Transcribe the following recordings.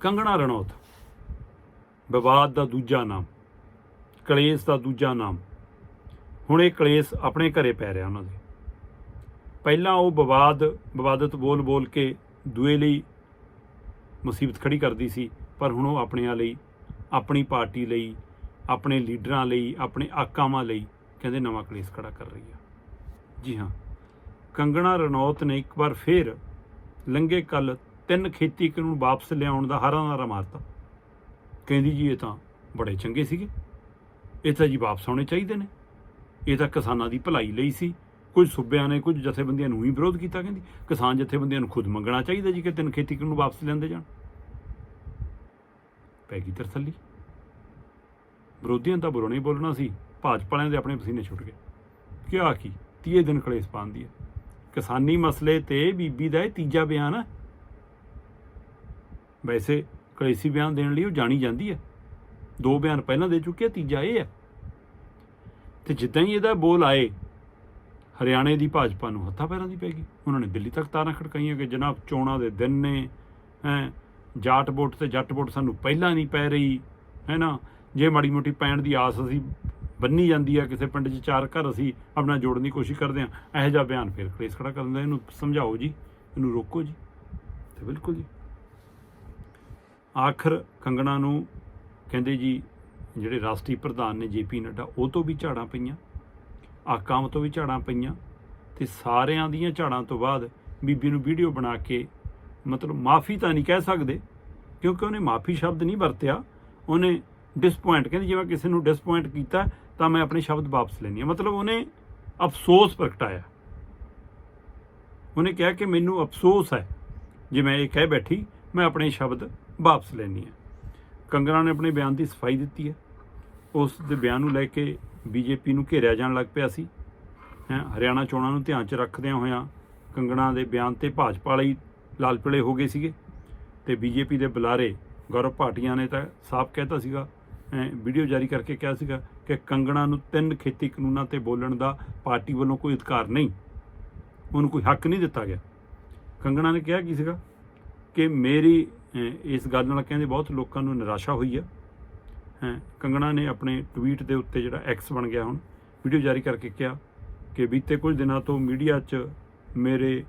ਕੰਗਣਾ ਰਣੌਤ। ਵਿਵਾਦ ਦਾ ਦੂਜਾ ਨਾਮ, ਕਲੇਸ਼ ਦਾ ਦੂਜਾ ਨਾਮ। ਹੁਣ ਇਹ ਕਲੇਸ਼ ਆਪਣੇ ਘਰੇ ਪੈ ਰਿਹਾ ਉਹਨਾਂ ਦੇ। ਪਹਿਲਾਂ ਉਹ ਵਿਵਾਦ, ਵਿਵਾਦਤ ਬੋਲ ਬੋਲ ਕੇ ਦੂਏ ਲਈ ਮੁਸੀਬਤ ਖੜੀ ਕਰਦੀ ਸੀ, ਪਰ ਹੁਣ ਉਹ ਆਪਣਿਆਂ ਲਈ, ਆਪਣੀ ਪਾਰਟੀ ਲਈ, ਆਪਣੇ ਲੀਡਰਾਂ ਲਈ, ਆਪਣੇ ਆਕਾਵਾਂ ਲਈ ਕਹਿੰਦੇ ਨਵਾਂ ਕਲੇਸ਼ ਖੜਾ ਕਰ ਰਹੀ ਆ। ਜੀ ਹਾਂ, ਕੰਗਣਾ ਰਣੌਤ ਨੇ ਇੱਕ ਵਾਰ ਫੇਰ ਲੰਗੇ ਕੱਲ ਤਿੰਨ ਖੇਤੀ ਕਾਨੂੰਨ ਵਾਪਸ ਲਿਆਉਣ ਦਾ ਹਾਰਾ ਨਾਰਾ ਮਾਰਤਾ। ਕਹਿੰਦੀ ਜੀ, ਇਹ ਤਾਂ ਬੜੇ ਚੰਗੇ ਸੀਗੇ। ਇਹ ਤਾਂ ਜੀ ਵਾਪਸ ਆਉਣੇ ਚਾਹੀਦੇ ਨੇ। ਇਹ ਤਾਂ ਕਿਸਾਨਾਂ ਦੀ ਭਲਾਈ ਲਈ ਸੀ। ਕੁਝ ਸੂਬਿਆਂ ਨੇ ਕੁਝ ਜਥੇਬੰਦੀਆਂ ਨੂੰ ਹੀ ਵਿਰੋਧ ਕੀਤਾ, ਕਹਿੰਦੀ। ਕਿਸਾਨ ਜਥੇਬੰਦੀਆਂ ਨੂੰ ਖੁਦ ਮੰਗਣਾ ਚਾਹੀਦਾ ਜੀ ਕਿ ਤਿੰਨ ਖੇਤੀ ਕਾਨੂੰਨ ਵਾਪਸ ਲੈਂਦੇ ਜਾਣ। ਪੈ ਗਈ ਤਰਸੱਲੀ। ਵਿਰੋਧੀਆਂ ਤਾਂ ਬੁਰਾ ਨਹੀਂ ਬੋਲਣਾ ਸੀ। ਭਾਜਪਾ ਵਾਲਿਆਂ ਦੇ ਆਪਣੇ ਪਸੀਨੇ ਛੁੱਟ ਗਏ। ਕਿਹਾ ਕੀ? ਤੀਏ ਦਿਨ ਕਲੇਸ਼ ਪਾਉਂਦੀ ਹੈ। ਕਿਸਾਨੀ ਮਸਲੇ ਤੇ ਬੀਬੀ ਦਾ ਇਹ ਤੀਜਾ ਬਿਆਨ ਹੈ ਵੈਸੇ ਕਲੇਸੀ ਬਿਆਨ ਦੇਣ ਲਈ ਉਹ ਜਾਣੀ ਜਾਂਦੀ ਹੈ। ਦੋ ਬਿਆਨ ਪਹਿਲਾਂ ਦੇ ਚੁੱਕੀ ਹੈ ਤੀਜਾ ਇਹ ਹੈ। ਤੇ ਜਿੱਦਾਂ ਹੀ ਇਹਦਾ ਬੋਲ ਆਏ, ਹਰਿਆਣੇ ਦੀ ਭਾਜਪਾ ਨੂੰ ਹੱਥਾਂ ਪੈਰਾਂ ਦੀ ਪੈ ਗਈ। ਉਹਨਾਂ ਨੇ ਦਿੱਲੀ ਤੱਕ ਤਾਰਾਂ ਖੜਕਾਈਆਂ ਕਿ ਜਨਾਬ ਚੋਣਾਂ ਦੇ ਦਿਨ ਨੇ, ਹੈ, ਜਾਟ ਵੋਟ ਤੇ ਜੱਟ ਵੋਟ ਸਾਨੂੰ ਪਹਿਲਾਂ ਨਹੀਂ ਪੈ ਰਹੀ ਹੈ ਨਾ ਜੇ ਮਾੜੀ ਮੋਟੀ ਪੈਣ ਦੀ ਆਸ ਅਸੀਂ ਬੰਨੀ ਜਾਂਦੀ ਆ ਕਿਸੇ ਪਿੰਡ 'ਚ ਚਾਰ ਘਰ, ਅਸੀਂ ਆਪਣਾ ਜੋੜਨ ਦੀ ਕੋਸ਼ਿਸ਼ ਕਰਦੇ ਆ, ਇਹੋ ਜਿਹਾ ਬਿਆਨ ਫਿਰ ਕਲੇਸ਼ ਖੜਾ ਕਰਨ ਦਾ ਇਹਨੂੰ ਸਮਝਾਓ ਜੀ, ਇਹਨੂੰ ਰੋਕੋ ਜੀ। ਤੇ ਬਿਲਕੁਲ ਜੀ। ਆਖਰ ਕੰਗਣਾ ਨੂੰ ਕਹਿੰਦੇ ਜੀ, ਜਿਹੜੇ ਰਾਸ਼ਟਰੀ ਪ੍ਰਧਾਨ ਨੇ ਜੇਪੀ ਨੱਡਾ, ਉਹ ਤੋਂ ਵੀ ਝਾੜਾਂ ਪਈਆਂ, ਆਕਾਮ ਤੋਂ ਵੀ ਝਾੜਾਂ ਪਈਆਂ ਤੇ ਸਾਰਿਆਂ ਦੀਆਂ ਝਾੜਾਂ ਤੋਂ ਬਾਅਦ ਬੀਬੀ ਨੂੰ ਵੀਡੀਓ ਬਣਾ ਕੇ ਮਤਲਬ ਮਾਫੀ ਤਾਂ ਨਹੀਂ ਕਹਿ ਸਕਦੇ, ਕਿਉਂਕਿ ਉਹਨੇ ਮਾਫੀ ਸ਼ਬਦ ਨਹੀਂ ਵਰਤਿਆ। ਉਹਨੇ ਡਿਸਪੁਆਇੰਟ ਕਹਿੰਦੀ ਜਿਵੇਂ ਕਿਸੇ ਨੂੰ ਡਿਸਪੁਆਇੰਟ ਕੀਤਾ, ਤਾਂ ਮੈਂ ਆਪਣੇ ਸ਼ਬਦ ਵਾਪਸ ਲੈਣੀ ਆ ਮਤਲਬ ਉਹਨੇ ਅਫਸੋਸ ਪ੍ਰਗਟਾਇਆ। ਉਹਨੇ ਕਿਹਾ ਕਿ ਮੈਨੂੰ ਅਫਸੋਸ ਹੈ, ਜੇ ਮੈਂ ਇਹ ਕਹਿ ਬੈਠੀ, ਮੈਂ ਆਪਣੇ ਸ਼ਬਦ ਵਾਪਸ ਲੈਣੀ ਹੈ। ਕੰਗਣਾ ਨੇ ਆਪਣੇ ਬਿਆਨ ਦੀ ਸਫ਼ਾਈ ਦਿੱਤੀ ਹੈ। ਉਸ ਦੇ ਬਿਆਨ ਨੂੰ ਲੈ ਕੇ ਬੀਜੇਪੀ ਨੂੰ ਘੇਰਿਆ ਜਾਣ ਲੱਗ ਪਿਆ ਸੀ। ਹੈਂ, ਹਰਿਆਣਾ ਚੋਣਾਂ ਨੂੰ ਧਿਆਨ 'ਚ ਰੱਖਦਿਆਂ ਹੋਇਆਂ ਕੰਗਣਾ ਦੇ ਬਿਆਨ ਤੇ ਭਾਜਪਾ ਲਈ ਲਾਲ ਪੀਲੇ ਹੋ ਗਏ ਸੀਗੇ ਤੇ ਬੀਜੇਪੀ ਦੇ ਬੁਲਾਰੇ ਗੌਰਵ ਭਾਟੀਆ ਨੇ ਤਾਂ ਸਾਫ਼ ਕਹਿਤਾ ਸੀਗਾ ਐਂ ਵੀਡੀਓ ਜਾਰੀ ਕਰਕੇ ਕਿਹਾ ਸੀਗਾ ਕਿ ਕੰਗਣਾ ਨੂੰ ਤਿੰਨ ਖੇਤੀ ਕਾਨੂੰਨਾਂ ਤੇ ਬੋਲਣ ਦਾ ਪਾਰਟੀ ਵੱਲੋਂ ਕੋਈ ਅਧਿਕਾਰ ਨਹੀਂ। ਉਹਨੂੰ ਕੋਈ ਹੱਕ ਨਹੀਂ ਦਿੱਤਾ ਗਿਆ। ਕੰਗਣਾ ਨੇ ਕਿਹਾ ਕੀ ਸੀਗਾ ਕਿ ਮੇਰੀ ਇਸ ਗੱਲ ਨਾਲ ਕਹਿੰਦੇ ਬਹੁਤ ਲੋਕਾਂ ਨੂੰ ਨਿਰਾਸ਼ਾ ਹੋਈ ਹੈ, ਕੰਗਣਾ ਨੇ ਆਪਣੇ ਟਵੀਟ ਦੇ ਉੱਤੇ ਜਿਹੜਾ ਐਕਸ ਬਣ ਗਿਆ ਹੁਣ ਵੀਡੀਓ ਜਾਰੀ ਕਰਕੇ ਕਿਹਾ ਕਿ ਬੀਤੇ ਕੁਝ ਦਿਨਾਂ ਤੋਂ ਮੀਡੀਆ 'ਚ ਮੇਰੇ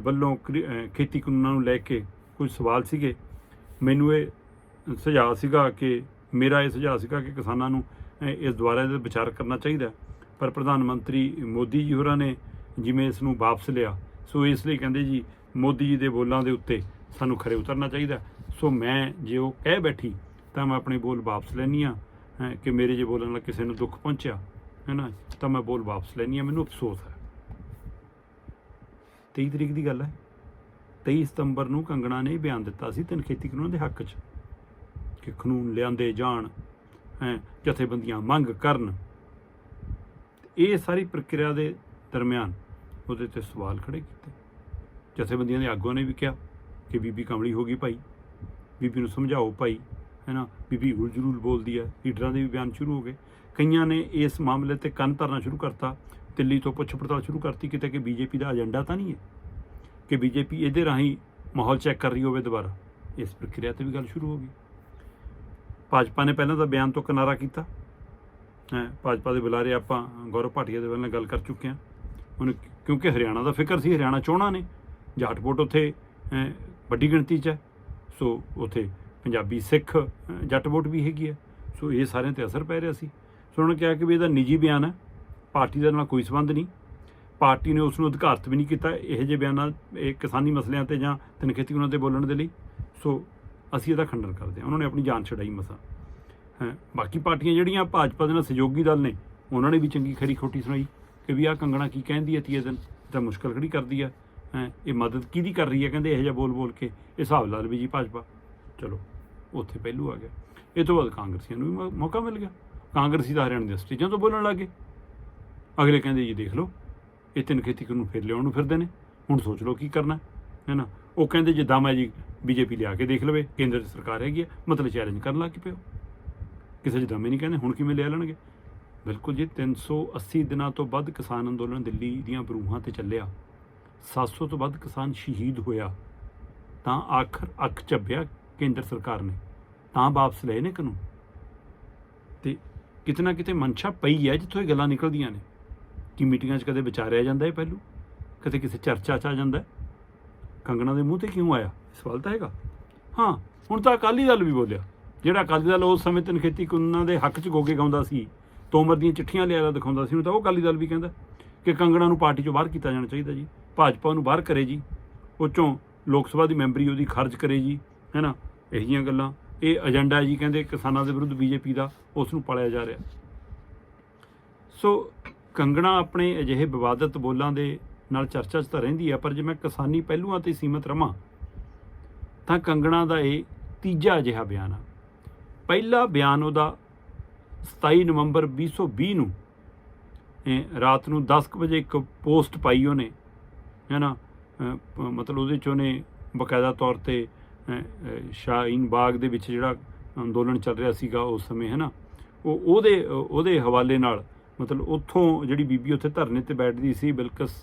ਵੱਲੋਂ ਕ੍ਰਿ- ਖੇਤੀ ਕਾਨੂੰਨਾਂ ਨੂੰ ਲੈ ਕੇ ਕੁਝ ਸਵਾਲ ਸੀਗੇ। ਮੈਨੂੰ ਇਹ ਸੁਝਾਅ ਸੀਗਾ ਕਿ, ਮੇਰਾ ਇਹ ਸੁਝਾਅ ਸੀਗਾ ਕਿ ਕਿਸਾਨਾਂ ਨੂੰ ਇਸ ਦੁਆਰਾ ਇਹਦੇ ਵਿਚਾਰ ਕਰਨਾ ਚਾਹੀਦਾ। ਪਰ ਪ੍ਰਧਾਨ ਮੰਤਰੀ ਮੋਦੀ ਜੀ ਹੋਰਾਂ ਨੇ ਜਿਵੇਂ ਇਸ ਨੂੰ ਵਾਪਸ ਲਿਆ, ਸੋ ਇਸ ਲਈ ਕਹਿੰਦੇ ਜੀ, ਮੋਦੀ ਜੀ ਦੇ ਬੋਲਾਂ ਦੇ ਉੱਤੇ ਸਾਨੂੰ ਖਰੇ ਉਤਰਨਾ ਚਾਹੀਦਾ। ਸੋ ਮੈਂ ਜੇ ਉਹ ਕਹਿ ਬੈਠੀ, ਤਾਂ ਮੈਂ ਆਪਣੇ ਬੋਲ ਵਾਪਸ ਲੈਣੀ ਆ ਕਿ ਮੇਰੇ ਜੇ ਬੋਲਣ ਨਾਲ ਕਿਸੇ ਨੂੰ ਦੁੱਖ ਪਹੁੰਚਿਆ ਹੈ ਨਾ ਤਾਂ ਮੈਂ ਬੋਲ ਵਾਪਸ ਲੈਣੀ ਆ ਮੈਨੂੰ ਅਫਸੋਸ ਹੈ। 23 ਤਰੀਕ ਦੀ ਗੱਲ ਹੈ। 23 ਸਤੰਬਰ ਨੂੰ ਕੰਗਣਾ ਨੇ ਬਿਆਨ ਦਿੱਤਾ ਸੀ ਤਿੰਨ ਖੇਤੀ ਕਾਨੂੰਨਾਂ ਦੇ ਹੱਕ 'ਚ, ਕਿ ਕਾਨੂੰਨ ਲਿਆਂਦੇ ਜਾਣ, ਹੈ, ਜਥੇਬੰਦੀਆਂ ਮੰਗ ਕਰਨ। ਇਹ ਸਾਰੀ ਪ੍ਰਕਿਰਿਆ ਦੇ ਦਰਮਿਆਨ ਉਹਦੇ ਤੇ ਸਵਾਲ ਖੜੇ ਕੀਤੇ। ਜਥੇਬੰਦੀਆਂ ਦੇ ਆਗੂਆਂ ਨੇ ਵੀ ਕਿਹਾ ਕਿ ਬੀਬੀ ਕਮਲੀ ਹੋ ਗਈ ਭਾਈ। ਬੀਬੀ ਨੂੰ ਸਮਝਾਓ ਭਾਈ ਹੈ ਨਾ ਬੀਬੀ ਉਲ ਜਰੂਲ ਬੋਲਦੀ ਹੈ ਲੀਡਰਾਂ ਦੇ ਵੀ ਬਿਆਨ ਸ਼ੁਰੂ ਹੋ ਗਏ। ਕਈਆਂ ਨੇ ਇਸ ਮਾਮਲੇ ਤੇ ਕੰਨ ਧਰਨਾ ਸ਼ੁਰੂ ਕਰਤਾ, ਦਿੱਲੀ ਤੋਂ ਪੁੱਛ ਪੜਤਾਲ ਸ਼ੁਰੂ ਕਰਤੀ ਕਿਤੇ ਕਿ ਬੀਜੇਪੀ ਦਾ ਏਜੰਡਾ ਤਾਂ ਨਹੀਂ ਹੈ? ਕਿ ਬੀਜੇਪੀ ਇਹਦੇ ਰਾਹੀਂ ਮਾਹੌਲ ਚੈੱਕ ਕਰ ਰਹੀ ਹੋਵੇ ਦੁਬਾਰਾ? ਇਸ ਪ੍ਰਕਿਰਿਆ ਤੇ ਵੀ ਗੱਲ ਸ਼ੁਰੂ ਹੋ ਗਈ। ਭਾਜਪਾ ਨੇ ਪਹਿਲਾਂ ਤਾਂ ਬਿਆਨ ਤੋਂ ਕਿਨਾਰਾ ਕੀਤਾ। ਹੈ, ਭਾਜਪਾ ਦੇ ਬੁਲਾਰੇ ਆਪਾਂ ਗੌਰਵ ਭਾਟੀਆ ਦੇ ਨਾਲ ਗੱਲ ਕਰ ਚੁੱਕੇ ਹਾਂ। ਹੁਣ ਕਿਉਂਕਿ ਹਰਿਆਣਾ ਦਾ ਫਿਕਰ ਸੀ, ਹਰਿਆਣਾ ਚੋਣਾਂ ਨੇ। ਜਾਟ ਉੱਥੇ ਵੱਡੀ ਗਿਣਤੀ 'ਚ ਹੈ। ਸੋ ਉੱਥੇ ਪੰਜਾਬੀ ਸਿੱਖ ਜੱਟ ਵੋਟ ਵੀ ਹੈਗੀ ਹੈ। ਸੋ ਇਹ ਸਾਰਿਆਂ ਤੇ ਅਸਰ ਪੈ ਰਿਹਾ ਸੀ। ਸੋ ਉਹਨਾਂ ਨੇ ਕਿਹਾ ਕਿ ਵੀ ਇਹਦਾ ਨਿੱਜੀ ਬਿਆਨ ਹੈ। ਪਾਰਟੀ ਦੇ ਨਾਲ ਕੋਈ ਸੰਬੰਧ ਨਹੀਂ। ਪਾਰਟੀ ਨੇ ਉਸ ਨੂੰ ਅਧਿਕਾਰਤ ਵੀ ਨਹੀਂ ਕੀਤਾ ਇਹੋ ਜਿਹੇ ਬਿਆਨਾਂ, ਇਹ ਕਿਸਾਨੀ ਮਸਲਿਆਂ ਤੇ ਜਾਂ ਤਨਖੇਤੀ ਉਹਨਾਂ ਤੇ ਬੋਲਣ ਦੇ ਲਈ। ਸੋ ਅਸੀਂ ਇਹਦਾ ਖੰਡਨ ਕਰਦੇ ਹਾਂ। ਉਹਨਾਂ ਨੇ ਆਪਣੀ ਜਾਨ ਛਡਾਈ ਮਸਾ। ਹੈ, ਬਾਕੀ ਪਾਰਟੀਆਂ ਜਿਹੜੀਆਂ ਭਾਜਪਾ ਦੇ ਨਾਲ ਸਹਿਯੋਗੀ ਦਲ ਨੇ, ਉਹਨਾਂ ਨੇ ਵੀ ਚੰਗੀ ਖਰੀ ਖੋਟੀ ਸੁਣਾਈ ਕਿ ਵੀ ਆਹ ਕੰਗਣਾ ਕੀ ਕਹਿੰਦੀ ਹੈ ਤੀਏ ਦਿਨ, ਇਹ ਤਾਂ ਮੁਸ਼ਕਲ ਖੜੀ ਕਰਦੀ ਹੈ। ਹੈ, ਇਹ ਮਦਦ ਕਿਹਦੀ ਕਰ ਰਹੀ ਹੈ? ਕਹਿੰਦੇ ਇਹੋ ਜਿਹਾ ਬੋਲ ਬੋਲ ਕੇ। ਇਹ ਹਿਸਾਬ ਲਾ ਲਵੇ ਜੀ ਭਾਜਪਾ। ਚਲੋ, ਉੱਥੇ ਪਹਿਲੂ ਆ ਗਿਆ। ਇਹ ਤੋਂ ਬਾਅਦ ਕਾਂਗਰਸੀਆਂ ਨੂੰ ਵੀ ਮੌ- ਮੌਕਾ ਮਿਲ ਗਿਆ। ਕਾਂਗਰਸੀ ਦਾ ਹਰਿਆਣਾ ਦੇ ਸਟੇਜਾਂ ਤੋਂ ਬੋਲਣ ਲੱਗੇ ਅਗਲੇ ਕਹਿੰਦੇ ਜੀ ਦੇਖ ਲਓ, ਇਹ ਤਿੰਨ ਖੇਤੀ ਕਾਨੂੰਨ ਫਿਰ ਲਿਆਉਣ ਨੂੰ ਫਿਰਦੇ ਨੇ। ਹੁਣ ਸੋਚ ਲਓ ਕੀ ਕਰਨਾ ਹੈ ਨਾ? ਉਹ ਕਹਿੰਦੇ ਜੇ ਦਮ ਹੈ ਜੀ ਬੀਜੇਪੀ ਲਿਆ ਕੇ ਦੇਖ ਲਵੇ, ਕੇਂਦਰ ਦੀ ਸਰਕਾਰ ਹੈਗੀ ਹੈ, ਮਤਲਬ ਚੈਲੰਜ ਕਰਨ ਲੱਗ ਪਿਓ ਕਿਸੇ ਚ ਦਮੇ ਨਹੀਂ ਕਹਿੰਦੇ, ਹੁਣ ਕਿਵੇਂ ਲੈ ਲੈਣਗੇ? ਬਿਲਕੁਲ ਜੀ 380 ਦਿਨਾਂ ਤੋਂ ਵੱਧ ਕਿਸਾਨ ਅੰਦੋਲਨ ਦਿੱਲੀ ਦੀਆਂ ਬਰੂਹਾਂ ਤੇ ਚੱਲਿਆ। 700 ਤੋਂ ਵੱਧ ਕਿਸਾਨ ਸ਼ਹੀਦ ਹੋਇਆ। ਤਾਂ ਆਖਰ ਅੱਖ ਝੱਬਿਆ ਕੇਂਦਰ ਸਰਕਾਰ ਨੇ। ਤਾਂ ਵਾਪਸ ਲਏ ਨੇ ਕਾਨੂੰਨ। ਤੇ ਕਿਤੇ ਨਾ ਕਿਤੇ ਮਨਸ਼ਾ ਪਈ ਹੈ ਜਿੱਥੋਂ ਇਹ ਗੱਲਾਂ ਨਿਕਲਦੀਆਂ ਨੇ। ਕਿ ਮੀਟਿੰਗਾਂ 'ਚ ਕਦੇ ਵਿਚਾਰਿਆ ਜਾਂਦਾ ਹੈ ਪਹਿਲੂ? ਕਦੇ ਕਿਸੇ ਚਰਚਾ 'ਚ ਆ ਜਾਂਦਾ ਹੈ। ਕੰਗਣਾ ਦੇ ਮੂੰਹ ਤੇ ਕਿਉਂ ਆਇਆ? ਸਵਾਲ ਤਾਂ ਹੈਗਾ। ਹਾਂ, ਹੁਣ ਤਾਂ ਅਕਾਲੀ ਦਲ ਵੀ ਬੋਲਿਆ। ਜਿਹੜਾ ਅਕਾਲੀ ਦਲ ਉਸ ਸਮੇਂ ਤਨਖੇਤੀ ਕਾਨੂੰਨਾਂ ਦੇ ਹੱਕ 'ਚ ਗੋਗੇ ਗਾਉਂਦਾ ਸੀ, ਤੋਮਰ ਦੀਆਂ ਚਿੱਠੀਆਂ ਲਿਆ ਦਿਖਾਉਂਦਾ ਸੀ ਉਹ ਤਾਂ ਉਹ ਅਕਾਲੀ ਦਲ ਵੀ ਕਹਿੰਦਾ ਕਿ ਕੰਗਣਾ ਨੂੰ ਪਾਰਟੀ 'ਚੋਂ ਬਾਹਰ ਕੀਤਾ ਜਾਣਾ ਚਾਹੀਦਾ ਜੀ। ਭਾਜਪਾ ਉਹਨੂੰ ਬਾਹਰ ਕਰੇ ਜੀ ਉਹ 'ਚੋਂ ਲੋਕ ਸਭਾ ਦੀ ਮੈਂਬਰੀ ਉਹਦੀ ਖਰਚ ਕਰੇ ਜੀ, ਹੈਨਾ? ਇਹੋ ਜਿਹੀਆਂ ਗੱਲਾਂ। ਇਹ ਏਜੰਡਾ ਜੀ, ਕਹਿੰਦੇ ਕਿਸਾਨਾਂ ਦੇ ਵਿਰੁੱਧ ਬੀਜੇਪੀ ਦਾ, ਉਸ ਨੂੰ ਪਾਲਿਆ ਜਾ ਰਿਹਾ। ਸੋ ਕੰਗਣਾ ਆਪਣੇ ਅਜਿਹੇ ਵਿਵਾਦਤ ਬੋਲਾਂ ਦੇ ਨਾਲ ਚਰਚਾ 'ਚ ਤਾਂ ਰਹਿੰਦੀ ਹੈ, ਪਰ ਜੇ ਮੈਂ ਕਿਸਾਨੀ ਪਹਿਲੂਆਂ ਤੇ ਸੀਮਤ ਰਵਾਂ, ਤਾਂ ਕੰਗਣਾ ਦਾ ਇਹ ਤੀਜਾ ਅਜਿਹਾ ਬਿਆਨ ਆ। ਪਹਿਲਾ ਬਿਆਨ ਉਹਦਾ 27 ਨਵੰਬਰ 2020 ਨੂੰ ਰਾਤ ਨੂੰ 10 ਕੁ ਵਜੇ ਇੱਕ ਪੋਸਟ ਪਾਈ ਉਹਨੇ। ਹੈ ਨਾ ਮਤਲਬ ਉਹਦੇ 'ਚ ਉਹਨੇ ਬਕਾਇਦਾ ਤੌਰ ਤੇ ਸ਼ਾਹੀਨ ਬਾਗ ਦੇ ਵਿੱਚ ਜਿਹੜਾ ਅੰਦੋਲਨ ਚੱਲ ਰਿਹਾ ਸੀਗਾ ਉਸ ਸਮੇਂ ਹੈ ਨਾ ਉਹ, ਉਹਦੇ ਉਹਦੇ ਹਵਾਲੇ ਨਾਲ, ਮਤਲਬ ਉੱਥੋਂ ਜਿਹੜੀ ਬੀਬੀ ਉੱਥੇ ਧਰਨੇ ਤੇ ਬੈਠਦੀ ਸੀ ਬਿਲਕਸ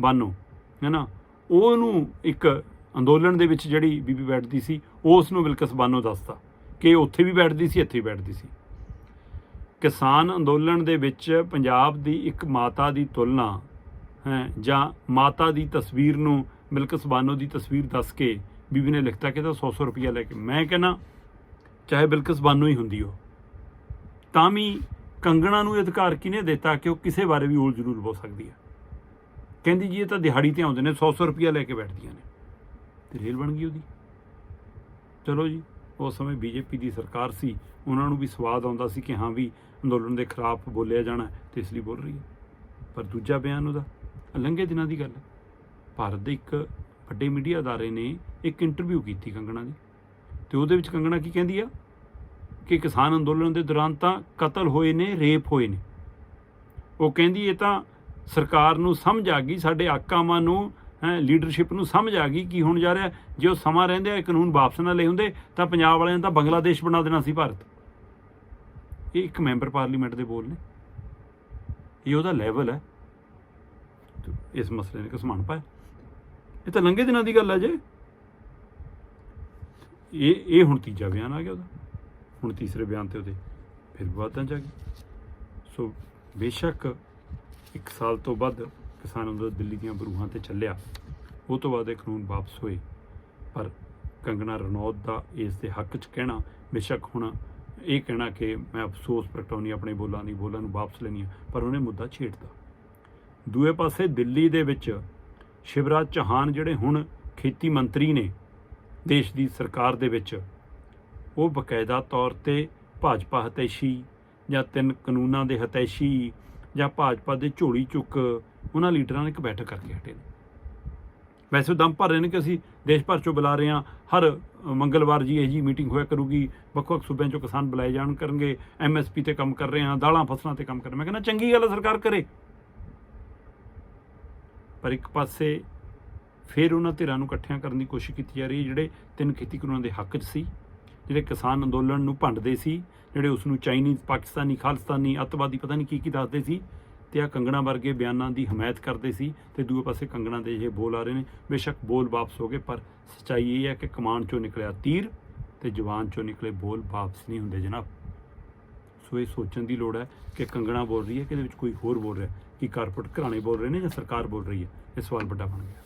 ਬਾਨੋ ਹੈ ਨਾ ਉਹਨੂੰ ਇੱਕ ਅੰਦੋਲਨ ਦੇ ਵਿੱਚ ਜਿਹੜੀ ਬੀਬੀ ਬੈਠਦੀ ਸੀ ਉਸ ਨੂੰ ਬਿਲਕਸ ਬਾਨੋ ਦੱਸਦਾ ਕਿ ਉੱਥੇ ਵੀ ਬੈਠਦੀ ਸੀ, ਇੱਥੇ ਵੀ ਬੈਠਦੀ ਸੀ। ਕਿਸਾਨ ਅੰਦੋਲਨ ਦੇ ਵਿੱਚ ਪੰਜਾਬ ਦੀ ਇੱਕ ਮਾਤਾ ਦੀ ਤੁਲਨਾ ਜਾਂ ਮਾਤਾ ਦੀ ਤਸਵੀਰ ਨੂੰ ਬਿਲਕਸ ਬਾਨੋ ਦੀ ਤਸਵੀਰ ਦੱਸ ਕੇ ਬੀਬੀ ਨੇ ਲਿਖਤਾ ਕਿ ਤਾਂ 100-100 ਰੁਪਇਆ ਲੈ ਕੇ। ਮੈਂ ਕਹਿੰਨਾ ਚਾਹੇ ਬਿਲਕਸ ਬਾਨੋ ਹੀ ਹੁੰਦੀ ਹੋ। ਤਾਂ ਵੀ ਕੰਗਣਾ ਨੂੰ ਇਹ ਅਧਿਕਾਰ ਕਿਹਨੇ ਦਿੱਤਾ ਕਿ ਉਹ ਕਿਸੇ ਬਾਰੇ ਵੀ ਓਲ ਜ਼ਰੂਰ ਬੋਲ ਸਕਦੀ ਹੈ? ਕਹਿੰਦੀ ਜੀ, ਇਹ ਤਾਂ ਦਿਹਾੜੀ ਤੇ ਆਉਂਦੇ ਨੇ 100-100 ਰੁਪਇਆ ਲੈ ਕੇ ਬੈਠਦੀਆਂ ਨੇ। ਤੇ ਰੇਲ ਬਣ ਗਈ ਉਹਦੀ। ਚਲੋ ਜੀ ਉਸ ਸਮੇਂ ਬੀਜੇਪੀ ਦੀ ਸਰਕਾਰ ਸੀ, ਉਹਨਾਂ ਨੂੰ ਵੀ ਸਵਾਦ ਆਉਂਦਾ ਸੀ ਕਿ ਹਾਂ ਵੀ ਅੰਦੋਲਨ ਦੇ ਖਿਲਾਫ ਬੋਲਿਆ ਜਾਣਾ ਹੈ, ਤੇ ਇਸ ਲਈ ਬੋਲ ਰਹੀ ਹੈ। ਪਰ ਦੂਜਾ ਬਿਆਨ ਉਹਦਾ ਲੰਘੇ ਦਿਨਾਂ ਦੀ ਗੱਲ। ਹੈ ਭਾਰਤ ਦੇ ਇੱਕ ਵੱਡੇ ਮੀਡੀਆ ਅਦਾਰੇ ਨੇ ਇੱਕ ਇੰਟਰਵਿਊ ਕੀਤੀ ਕੰਗਣਾ ਦੀ। ਤੇ ਉਹਦੇ ਵਿੱਚ ਕੰਗਣਾ ਕੀ ਕਹਿੰਦੀ ਆ? ਕਿ ਕਿਸਾਨ ਅੰਦੋਲਨ ਦੇ ਦੌਰਾਨ ਤਾਂ ਕਤਲ ਹੋਏ ਨੇ, ਰੇਪ ਹੋਏ ਨੇ। ਉਹ ਕਹਿੰਦੀ ਇਹ ਤਾਂ ਸਰਕਾਰ ਨੂੰ ਸਮਝ ਆ ਗਈ, ਸਾਡੇ ਆਕਾਵਾਂ ਨੂੰ, ਹੈ ਲੀਡਰਸ਼ਿਪ ਨੂੰ ਸਮਝ ਆ ਗਈ ਕੀ ਹੋਣ ਜਾ ਰਿਹਾ। ਜੇ ਉਹ ਸਮਾਂ ਰਹਿੰਦੇ ਇਹ ਕਾਨੂੰਨ ਵਾਪਸ ਨਾ ਲਏ ਹੁੰਦੇ, ਤਾਂ ਪੰਜਾਬ ਵਾਲਿਆਂ ਨੇ ਤਾਂ ਬੰਗਲਾਦੇਸ਼ ਬਣਾ ਦੇਣਾ ਸੀ ਭਾਰਤ। ਇਹ ਇੱਕ ਮੈਂਬਰ ਪਾਰਲੀਮੈਂਟ ਦੇ ਬੋਲ ਨੇ। ਇਹ ਉਹਦਾ ਲੈਵਲ ਹੈ। ਇਸ ਮਸਲੇ ਨੇ ਕਿਸਮਾਨ ਪਾਇਆ। ਇਹ ਤਾਂ ਲੰਘੇ ਦਿਨਾਂ ਦੀ ਗੱਲ ਹੈ ਜੇ। ਇਹ ਇਹ ਹੁਣ ਤੀਜਾ ਬਿਆਨ ਆ ਗਿਆ ਉਹਦਾ। ਹੁਣ ਤੀਸਰੇ ਬਿਆਨ ਤੇ ਉਹਦੇ ਫਿਰ ਵਿਵਾਦਾਂ ਚ ਆ ਗਈ ਸੋ ਬੇਸ਼ੱਕ ਇੱਕ ਸਾਲ ਤੋਂ ਵੱਧ ਕਿਸਾਨ ਅੰਦੋਲਨ ਦਿੱਲੀ ਦੀਆਂ ਬਰੂਹਾਂ ਤੇ ਚੱਲਿਆ। ਉਹ ਤੋਂ ਬਾਅਦ ਇਹ ਕਾਨੂੰਨ ਵਾਪਸ ਹੋਏ। ਪਰ ਕੰਗਣਾ ਰਣੌਤ ਦਾ ਇਸ ਦੇ ਹੱਕ 'ਚ ਕਹਿਣਾ, ਬੇਸ਼ੱਕ ਹੁਣ ਇਹ ਕਹਿਣਾ ਕਿ ਮੈਂ ਅਫਸੋਸ ਪ੍ਰਗਟਾਉਣੀ, ਆਪਣੇ ਬੋਲਾਂ ਦੀ ਬੋਲਾਂ ਨੂੰ ਵਾਪਸ ਲੈਣੀ ਆ, ਪਰ ਉਹਨੇ ਮੁੱਦਾ ਛੇੜਤਾ। ਦੂਏ ਪਾਸੇ ਦਿੱਲੀ ਦੇ ਵਿੱਚ ਸ਼ਿਵਰਾਜ ਚੌਹਾਨ ਜਿਹੜੇ ਹੁਣ ਖੇਤੀ ਮੰਤਰੀ ਨੇ ਦੇਸ਼ ਦੀ ਸਰਕਾਰ ਦੇ ਵਿੱਚ, ਉਹ ਬਕਾਇਦਾ ਤੌਰ ਤੇ ਭਾਜਪਾ ਹਤੈਸ਼ੀ ਜਾਂ ਤਿੰਨ ਕਾਨੂੰਨਾਂ ਦੇ ਹਤੈਸ਼ੀ ਜਾਂ ਭਾਜਪਾ ਦੇ ਝੋਲੀ ਚੁੱਕ ਉਹਨਾਂ ਲੀਡਰਾਂ ਨੇ ਇੱਕ ਬੈਠਕ ਕਰਕੇ ਹਟੇ ਨੇ। ਵੈਸੇ ਉਹ ਦਮ ਭਰ ਰਹੇ ਨੇ ਕਿ ਅਸੀਂ ਦੇਸ਼ ਭਰ ਚੋਂ ਬੁਲਾ ਰਹੇ ਹਾਂ, ਹਰ ਮੰਗਲਵਾਰ ਜੀ ਇਹ ਜੀ ਮੀਟਿੰਗ ਹੋਇਆ ਕਰੂਗੀ, ਵੱਖ-ਵੱਖ ਸੂਬਿਆਂ ਚੋਂ ਕਿਸਾਨ ਬੁਲਾਏ ਜਾਣ ਕਰਨਗੇ ਐਮਐਸਪੀ ਤੇ ਕੰਮ ਕਰ ਰਹੇ ਹਾਂ, ਦਾਲਾਂ ਫਸਲਾਂ ਤੇ ਕੰਮ ਕਰ ਰਹੇ ਮੈਂ ਕਹਿੰਦਾ, ਚੰਗੀ ਗੱਲ ਹੈ ਸਰਕਾਰ ਕਰੇ। ਪਰ ਇੱਕ ਪਾਸੇ ਫਿਰ ਉਹਨਾਂ ਧਿਰਾਂ ਨੂੰ ਇਕੱਠਿਆਂ ਕਰਨ ਦੀ ਕੋਸ਼ਿਸ਼ ਕੀਤੀ ਜਾ ਰਹੀ ਹੈ, ਜਿਹੜੇ ਤਿੰਨ ਖੇਤੀ ਕਾਨੂੰਨਾਂ ਦੇ ਹੱਕ 'ਚ ਸੀ, ਜਿਹੜੇ ਕਿਸਾਨ ਅੰਦੋਲਨ ਨੂੰ ਭੰਡਦੇ ਸੀ, ਜਿਹੜੇ ਉਸ ਨੂੰ ਚਾਈਨੀਜ਼, ਪਾਕਿਸਤਾਨੀ, ਖਾਲਿਸਤਾਨੀ ਅੱਤਵਾਦੀ ਪਤਾ ਨਹੀਂ ਕੀ ਕੀ ਦੱਸਦੇ ਸੀ ਤੇ ਆ ਕੰਗਣਾ ਵਰਗੇ ਬਿਆਨਾਂ ਦੀ ਹਮਾਇਤ ਕਰਦੇ ਸੀ ਤੇ ਦੂਏ ਪਾਸੇ ਕੰਗਣਾ ਦੇ ਇਹ ਬੋਲ ਆ ਰਹੇ ਨੇ, ਬੇਸ਼ੱਕ ਬੋਲ ਵਾਪਸ ਹੋ ਗਏ, ਪਰ ਸੱਚਾਈ ਇਹ ਹੈ ਕਿ ਕਮਾਨ ਚੋਂ ਨਿਕਲਿਆ ਤੀਰ ਤੇ ਜਵਾਨ ਚੋਂ ਨਿਕਲੇ ਬੋਲ ਵਾਪਸ ਨਹੀਂ ਹੁੰਦੇ ਜਨਾਬ। ਸੋ ਇਹ ਸੋਚਣ ਦੀ ਲੋੜ ਹੈ ਕਿ ਕੰਗਣਾ ਬੋਲ ਰਹੀ ਹੈ ਕਿ ਇਹਦੇ ਵਿੱਚ ਕੋਈ ਹੋਰ ਬੋਲ ਰਿਹਾ ਕਿ ਕਾਰਪੋਰੇਟ ਘਰਾਣੇ ਬੋਲ ਰਹੇ ਨੇ ਜਾਂ ਸਰਕਾਰ ਬੋਲ ਰਹੀ ਹੈ? ਇਹ ਸਵਾਲ ਵੱਡਾ ਬਣ ਗਿਆ।